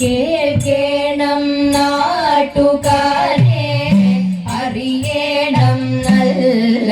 കേൾക്കേണം നാട്ടുകാരെ അറിയേണം നല്ല